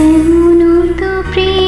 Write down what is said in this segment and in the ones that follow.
Se muero.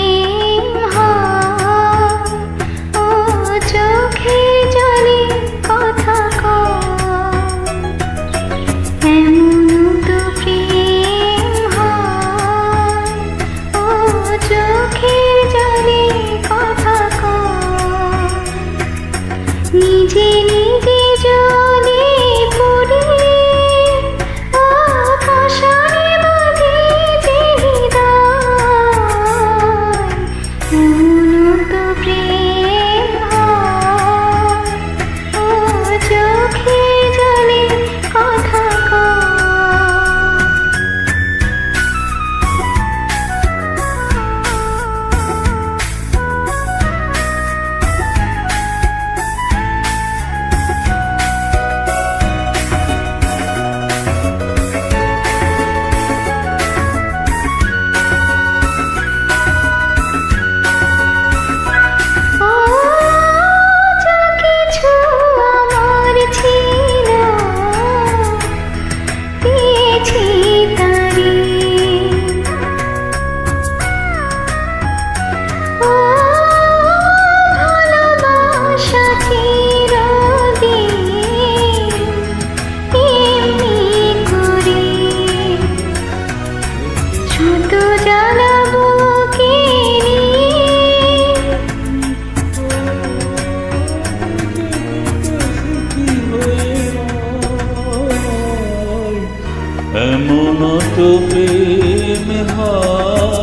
তো প্রেম হয়।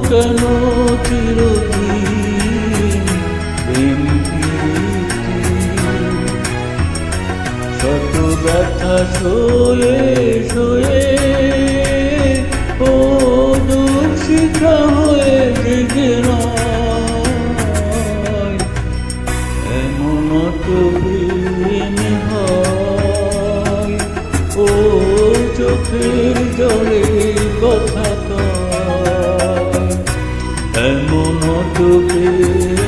কেন চিরদিন শত শোয়ে শোয়ে ও দুঃখিত হয়ে জেগে এমন তো হয় ও চোখের জলে এমন ডুবে